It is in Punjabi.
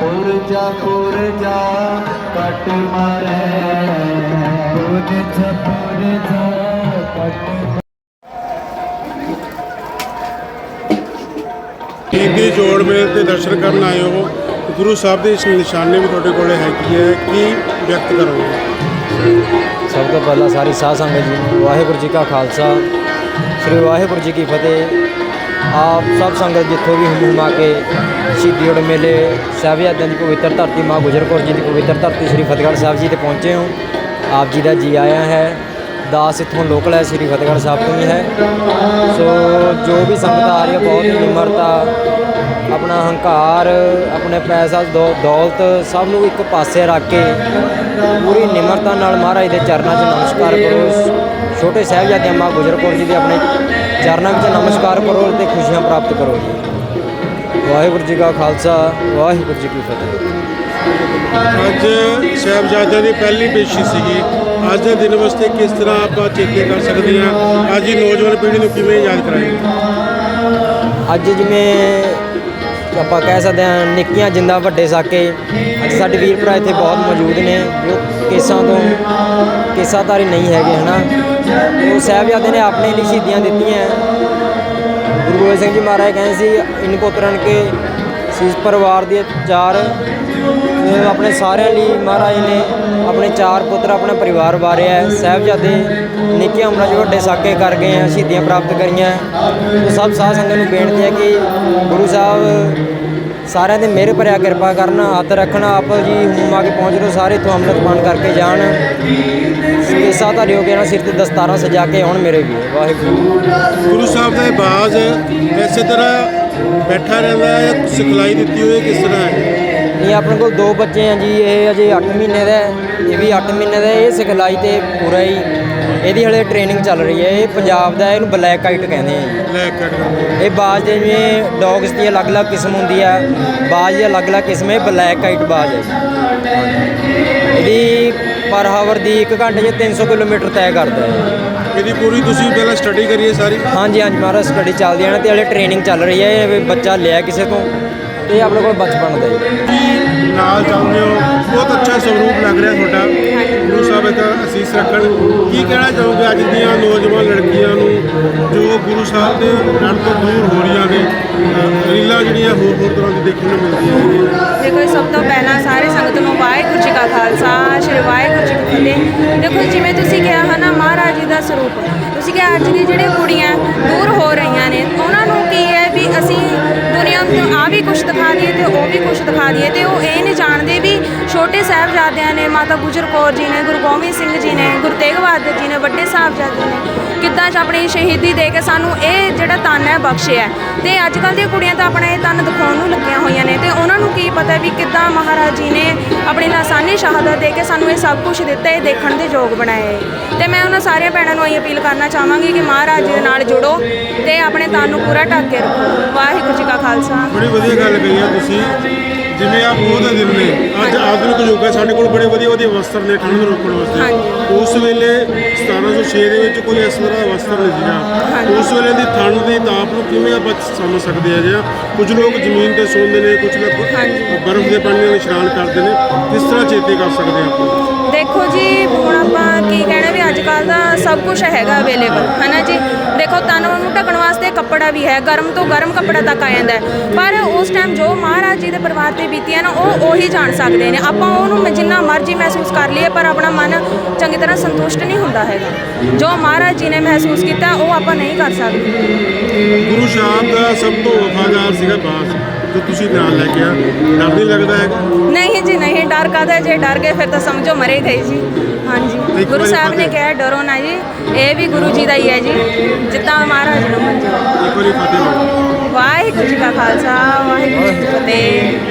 ਪੁਰਜਾ ਪੁਰਜਾ ਕੱਟ ਮਾਰੇ। ਪੁਰਜਾ ਪੁਰਜਾ ਕੱਟ ਈਦ ਦੀ ਜੋੜ ਮੇਲ ਤੇ ਦਰਸ਼ਨ ਕਰਨ ਆਏ ਹੋ? ਗੁਰੂ ਸਾਹਿਬ ਦੀ ਇਸ ਨਿਸ਼ਾਨੀ ਵੀ ਤੁਹਾਡੇ ਕੋਲੇ ਹੈਗੀ ਹੈ। ਕੀ ਵਿਅਕਤ ਕਰੋਗੇ? ਸਭ ਤੋਂ ਪਹਿਲਾਂ ਸਾਰੀ ਸਾਧ ਸੰਗਤ ਜੀ ਨੂੰ ਵਾਹਿਗੁਰੂ ਜੀ ਕਾ ਖਾਲਸਾ ਸ੍ਰੀ ਵਾਹਿਗੁਰੂ ਜੀ ਕੀ ਫਤਿਹ। ਆਪ ਸਭ ਸੰਗਤ ਜਿੱਥੋਂ ਵੀ ਹੁਮਾ ਕੇ ਸ਼ਹੀਦੀ ਜੋੜ ਮੇਲੇ, ਸਾਹਿਬਜ਼ਾਦਿਆਂ ਦੀ ਪਵਿੱਤਰ ਧਰਤੀ, ਮਾਂ ਗੁਜਰ ਕੌਰ ਜੀ ਦੀ ਪਵਿੱਤਰ ਧਰਤੀ, ਸ੍ਰੀ ਫਤਿਹਗੜ੍ਹ ਸਾਹਿਬ ਜੀ ਤੇ ਪਹੁੰਚੇ ਹੋ। ਆਪ ਜੀ ਦਾ ਜੀ ਆਇਆ ਹੈ। ਦਾਸ ਇੱਥੋਂ ਲੋਕਲ ਹੈ ਸ੍ਰੀ ਫਤਿਹਗੜ੍ਹ ਸਾਹਿਬ ਤੋਂ ਹੀ ਹੈ। ਸੋ ਜੋ ਵੀ ਸੰਗਤ ਆ ਰਹੀ ਹੈ, ਬਹੁਤ ਹੀ ਨਿਮਰਤਾ, ਆਪਣਾ ਹੰਕਾਰ, ਆਪਣੇ ਪੈਸਾ, ਦੌ- ਦੌਲਤ, ਸਭ ਨੂੰ ਇੱਕ ਪਾਸੇ ਰੱਖ ਕੇ ਪੂਰੀ ਨਿਮਰਤਾ ਨਾਲ ਮਹਾਰਾਜ ਦੇ ਚਰਨਾਂ 'ਚ ਨਮਸਕਾਰ ਕਰੋ। ਛੋਟੇ ਸਾਹਿਬਜ਼ਾਦੇ ਮਾਂ ਗੁਜਰ ਕੌਰ ਜੀ ਦੇ ਆਪਣੇ ਚਰਨਾਂ ਵਿੱਚ ਨਮਸਕਾਰ ਕਰੋ ਤੇ ਖੁਸ਼ੀਆਂ ਪ੍ਰਾਪਤ ਕਰੋ ਜੀ। ਵਾਹਿਗੁਰੂ ਜੀ ਕਾ ਖਾਲਸਾ ਵਾਹਿਗੁਰੂ ਜੀ ਕੀ ਫਤਿਹ। ਅੱਜ ਸਾਹਿਬਜ਼ਾਦਿਆਂ ਦੀ ਪਹਿਲੀ ਪੇਸ਼ੀ ਸੀਗੀ। ਅੱਜ ਦੇ ਦਿਨ ਵਾਸਤੇ ਕਿਸ ਤਰ੍ਹਾਂ ਆਪਾਂ ਚੇਤੇ ਕਰ ਸਕਦੇ ਹਾਂ? ਅੱਜ ਦੀ ਨੌਜਵਾਨ ਪੀੜ੍ਹੀ ਨੂੰ ਕਿਵੇਂ ਯਾਦ ਕਰਾਂਗੇ? ਅੱਜ ਜਿਵੇਂ ਆਪਾਂ ਕਹਿ ਸਕਦੇ ਹਾਂ ਨਿੱਕੀਆਂ ਜਿੰਦਾ ਵੱਡੇ ਸਾਕੇ। ਅੱਜ ਸਾਡੇ ਵੀਰ ਭਰਾ ਇੱਥੇ ਬਹੁਤ ਮੌਜੂਦ ਨੇ ਜੋ ਕੇਸਾਂ ਤੋਂ ਕੇਸਾਧਾਰੀ ਨਹੀਂ ਹੈਗੇ ਹਨਾ? ਉਹ ਸਾਹਿਬਜ਼ਾਦੇ ਨੇ ਆਪਣੇ ਲਈ ਸ਼ਹੀਦੀਆਂ ਦਿੱਤੀਆਂ। ਗੁਰੂ ਗੋਬਿੰਦ ਸਿੰਘ ਜੀ ਮਹਾਰਾਜ ਕਹਿੰਦੇ ਸੀ, ਇਨ ਪੁੱਤਰਨ ਕੇ ਸੀਸ ਪਰਿਵਾਰ ਦੇ ਚਾਰ। ਆਪਣੇ ਸਾਰਿਆਂ ਲਈ ਮਹਾਰਾਜ ਨੇ ਆਪਣੇ ਚਾਰ ਪੁੱਤਰ ਆਪਣਾ ਪਰਿਵਾਰ ਵਾਰਿਆ। ਹੈ ਸਾਹਿਬਜ਼ਾਦੇ ਨਿੱਕੀਆਂ ਉਮਰਾਂ 'ਚ ਵੱਡੇ ਸਾਕੇ ਕਰ ਗਏ ਆ, ਸ਼ਹੀਦੀਆਂ ਪ੍ਰਾਪਤ ਕਰੀਆਂ। ਸਭ ਸਾਧ ਸੰਗਤ ਨੂੰ ਬੇਨਤੀ ਹੈ ਕਿ ਗੁਰੂ ਸਾਹਿਬ ਸਾਰਿਆਂ ਦੇ ਮਿਹਰ ਭਰਿਆ ਕਿਰਪਾ ਕਰਨ ਹੱਥ ਰੱਖਣ ਆਪ ਜੀ ਹੁਮ ਆ ਕੇ ਪਹੁੰਚ ਲੋ ਸਾਰੇ ਇੱਥੋਂ ਅੰਮ੍ਰਿਤ ਪਾਨ ਕਰਕੇ ਜਾਣ। ਕੇਸਾ ਧਾਰੀ ਹੋ ਕੇ ਨਾ ਸਿਰ ਤੇ ਦਸਤਾਰਾਂ ਸਜਾ ਕੇ ਆਉਣ ਮੇਰੇ ਵੀ। ਵਾਹਿਗੁਰੂ। ਗੁਰੂ ਸਾਹਿਬ ਦਾ ਬਾਜ਼ ਇਸੇ ਤਰ੍ਹਾਂ ਬੈਠਾ ਰਹਿੰਦਾ ਹੈ ਸਿਖਲਾਈ ਦਿੱਤੀ ਹੋਈ ਕਿਸ ਤਰ੍ਹਾਂ ਹੈ? ਇਹ ਆਪਣੇ ਕੋਲ ਦੋ ਬੱਚੇ ਆ ਜੀ ਇਹ ਅਜੇ 8 ਮਹੀਨੇ ਦਾ ਇਹ ਵੀ 8 ਮਹੀਨੇ ਦਾ। ਇਹ ਸਿਖਲਾਈ ਤੇ ਪੂਰਾ ਹੀ ਇਹਦੀ ਹਲੇ ਟ੍ਰੇਨਿੰਗ ਚੱਲ ਰਹੀ ਹੈ ਇਹ ਪੰਜਾਬ ਦਾ ਇਹਨੂੰ ਬਲੈਕ ਕਾਈਟ ਕਹਿੰਦੇ ਆ ਜੀ। ਲੈ ਕੇ ਇਹ ਬਾਜ ਦੇ ਜਿਵੇਂ ਡੌਗਸ ਦੀ ਅਲੱਗ-ਅਲੱਗ ਕਿਸਮ ਹੁੰਦੀ ਆ ਬਾਜ ਦੀ ਅਲੱਗ-ਅਲੱਗ ਕਿਸਮ ਹੈ ਬਲੈਕ ਕਾਈਟ ਬਾਜ ਹੈ ਜੀ। ਇਹਦੀ ਪਰ ਹਾਵਰ ਦੀ 1 ਘੰਟੇ 'ਚ 300 ਕਿਲੋਮੀਟਰ ਤੈਅ ਕਰਦਾ ਹੈ। ਇਹਦੀ ਪੂਰੀ ਤੁਸੀਂ ਪਹਿਲਾਂ ਸਟੱਡੀ ਕਰੀਏ ਸਾਰੀ? ਹਾਂਜੀ ਹਾਂਜੀ ਮਹਾਰਾਜ ਸਟੱਡੀ ਚੱਲਦੀ ਹੈ ਨਾ ਤੇ ਹਲੇ ਟ੍ਰੇਨਿੰਗ ਚੱਲ ਰਹੀ ਹੈ ਇਹ ਬੱਚਾ ਲਿਆ ਕਿਸੇ ਤੋਂ ਇਹ ਆਪਣੇ ਕੋਲ ਬਚਪਨ ਦਾ ਜੀ ਕੀ ਨਾਲ ਚੱਲਦੇ ਹੋ? ਬਹੁਤ ਅੱਛਾ ਸਰੂਪ ਲੱਗ ਰਿਹਾ ਤੁਹਾਡਾ। ਅਸੀਸ ਰੱਖਣ। ਕੀ ਕਹਿਣਾ ਚਾਹੋਗੇ ਅੱਜ ਦੀਆਂ ਨੌਜਵਾਨ ਲੜਕੀਆਂ ਨੂੰ ਜੋ ਗੁਰੂ ਸਾਹਿਬ ਦੇ ਲੜ ਤੋਂ ਦੂਰ ਹੋ ਰਹੀਆਂ ਨੇ? ਰੀਲਾਂ ਜਿਹੜੀਆਂ ਹੋਰ ਹੋਰ ਤਰ੍ਹਾਂ ਦੀ ਦੇਖਣ ਨੂੰ ਮਿਲਦੀਆਂ ਨੇ। ਦੇਖੋ ਜੀ, ਸਭ ਤੋਂ ਪਹਿਲਾਂ ਸਾਰੇ ਸੰਗਤ ਨੂੰ ਵਾਹਿਗੁਰੂ ਜੀ ਕਾ ਖਾਲਸਾ ਸ਼੍ਰੀ ਵਾਹਿਗੁਰੂ ਜੀ ਕੀ ਫਤਿਹ। ਦੇਖੋ ਜਿਵੇਂ ਤੁਸੀਂ ਕਿਹਾ ਹੈ ਨਾ ਮਹਾਰਾਜ ਜੀ ਦਾ ਸਰੂਪ। ਤੁਸੀਂ ਕਿਹਾ ਅੱਜ ਦੀ ਜਿਹੜੇ ਕੁੜੀਆਂ ਦੂਰ ਹੋ ਰਹੀਆਂ ਨੇ ਉਹਨਾਂ ਨੂੰ ਦਿਖਾ ਦਈਏ ਤੇ ਉਹ ਵੀ ਕੁਝ ਦਿਖਾ ਦਈਏ ਤੇ ਉਹ ਇਹ ਨਹੀਂ ਜਾਣਦੇ ਵੀ ਛੋਟੇ ਸਾਹਿਬਜ਼ਾਦਿਆਂ ਨੇ, ਮਾਤਾ ਗੁਜਰ ਕੌਰ ਜੀ ਨੇ, ਗੁਰੂ ਗੋਬਿੰਦ ਸਿੰਘ ਜੀ ਨੇ, ਗੁਰੂ ਤੇਗ ਬਹਾਦਰ ਜੀ ਨੇ, ਵੱਡੇ ਸਾਹਿਬਜ਼ਾਦੇ ਨੇ ਕਿੱਦਾਂ ਚ ਆਪਣੀ ਸ਼ਹੀਦੀ ਦੇ ਕੇ ਸਾਨੂੰ ਇਹ ਜਿਹੜਾ ਤਨ ਹੈ ਬਖਸ਼ਿਆ ਤੇ ਅੱਜ ਕੱਲ੍ਹ ਦੀਆਂ ਕੁੜੀਆਂ ਤਾਂ ਆਪਣਾ ਇਹ ਤਨ ਦਿਖਾਉਣ ਨੂੰ ਉਹਨਾਂ ਵੀ ਕਿੱਦਾਂ ਮਹਾਰਾਜ ਜੀ ਨੇ ਆਪਣੀ ਲਾਸਾਨੀ ਸ਼ਹਾਦਤ ਦੇ ਕੇ ਸਾਨੂੰ ਇਹ ਸਭ ਕੁਝ ਦਿੱਤਾ, ਇਹ ਦੇਖਣ ਦੇ ਯੋਗ ਬਣਾਇਆ ਹੈ ਤੇ ਮੈਂ ਉਹਨਾਂ ਸਾਰੀਆਂ ਭੈਣਾਂ ਨੂੰ ਇਹ ਅਪੀਲ ਕਰਨਾ ਚਾਹਾਂਗੀ ਕਿ ਮਹਾਰਾਜ ਜੀ ਦੇ ਨਾਲ ਜੁੜੋ ਤੇ ਆਪਣੇ ਤਨ ਨੂੰ ਪੂਰਾ ਢੱਕ ਕੇ ਰੱਖੋ। ਵਾਹਿਗੁਰੂ ਜੀ ਕਾ ਖਾਲਸਾ। ਬੜੀ ਵਧੀਆ ਗੱਲ ਕਹੀ ਹੈ ਤੁਸੀਂ। ਜਿਵੇਂ ਆ ਬਹੁਤ ਦਿਨ ਨੇ ਅੱਜ ਆਧੁਨਿਕ ਯੁੱਗ ਹੈ ਸਾਡੇ ਕੋਲ ਬੜੇ ਵਧੀਆ ਵਧੀਆ ਵਸਤਰ ਨੇ ਠੰਡ ਨੂੰ ਰੋਕਣ ਵਾਸਤੇ। ਉਸ ਵੇਲੇ 1706 ਦੇ ਵਿੱਚ ਕੋਈ ਇਸ ਤਰ੍ਹਾਂ ਦਾ ਵਸਤਰ ਨਹੀਂ ਸੀਗਾ ਉਸ ਵੇਲੇ ਦੀ ਠੰਡ ਦੀ ਤਾਪ ਨੂੰ ਕਿਵੇਂ ਆਪਾਂ ਸਮਝ ਸਕਦੇ ਆ ਜਾਂ ਕੁਝ ਲੋਕ ਜ਼ਮੀਨ ਤੇ ਸੌਂਦੇ ਨੇ ਕੁਝ ਲੋਕ ਬਰਫ਼ ਦੇ ਪਾਣੀ ਨਾਲ ਇਸ਼ਨਾਨ ਕਰਦੇ ਨੇ। ਕਿਸ ਤਰ੍ਹਾਂ ਚੇਤੇ ਕਰ ਸਕਦੇ ਆ ਆਪਾਂ? ਦੇਖੋ ਜੀ ਹੁਣ ਆਪਾਂ ਕੀ ਕਹਿਣਾ ਕੱਲ ਦਾ ਸਭ ਕੁਝ ਹੈਗਾ ਅਵੇਲੇਬਲ ਹਨਾ ਜੀ? ਦੇਖੋ ਤਨ ਨੂੰ ਢੱਕਣ ਵਾਸਤੇ ਕੱਪੜਾ ਵੀ ਹੈ ਗਰਮ ਤੋਂ ਗਰਮ ਕੱਪੜਾ ਤੱਕ ਆ ਜਾਂਦਾ ਪਰ ਉਸ ਟਾਈਮ ਜੋ ਮਹਾਰਾਜ ਜੀ ਦੇ ਪਰਿਵਾਰ ਤੇ ਬੀਤੀਆਂ ਨਾ ਉਹ ਉਹੀ ਜਾਣ ਸਕਦੇ ਨੇ। ਆਪਾਂ ਉਹਨੂੰ ਜਿੰਨਾ ਮਰਜ਼ੀ ਮਹਿਸੂਸ ਕਰ ਲਈਏ ਪਰ ਆਪਣਾ ਮਨ ਚੰਗੀ ਤਰ੍ਹਾਂ ਸੰਤੁਸ਼ਟ ਨਹੀਂ ਹੁੰਦਾ ਹੈਗਾ। ਜੋ ਮਹਾਰਾਜ ਜੀ ਨੇ ਮਹਿਸੂਸ ਕੀਤਾ ਉਹ ਆਪਾਂ ਨਹੀਂ ਕਰ ਸਕਦੇ। ਗੁਰੂ ਸਾਹਿਬ ਦਾ ਸਭ ਤੋਂ ਵਫਾਦਾਰ ਸੀਗਾ ਬਾਸ ਜੋ ਤੁਸੀਂ ਨਾਲ ਲੈ ਕੇ ਆ। ਡਰ ਨਹੀਂ ਲੱਗਦਾ ਹੈ ਨਹੀਂ ਜੀ ਨਹੀਂ ਡਰ ਕਾਹਦਾ? ਜੇ ਡਰ ਗਏ ਫਿਰ ਤਾਂ ਸਮਝੋ ਮਰੇ ਗਏ ਜੀ। ਹਾਂਜੀ। ਗੁਰੂ ਸਾਹਿਬ ਨੇ। ਕਿਹਾ ਡਰੋ ਨਾ ਜੀ ਇਹ ਵੀ ਗੁਰੂ ਜੀ ਦਾ ਹੀ ਹੈ ਜੀ। ਜਿੱਦਾਂ ਮਹਾਰਾਜ ਨੂੰ ਮੰਨੋ ਵਾਹਿਗੁਰੂ ਜੀ ਕਾ ਖਾਲਸਾ ਵਾਹਿਗੁਰੂ ਜੀ ਕੀ ਫਤਿਹ।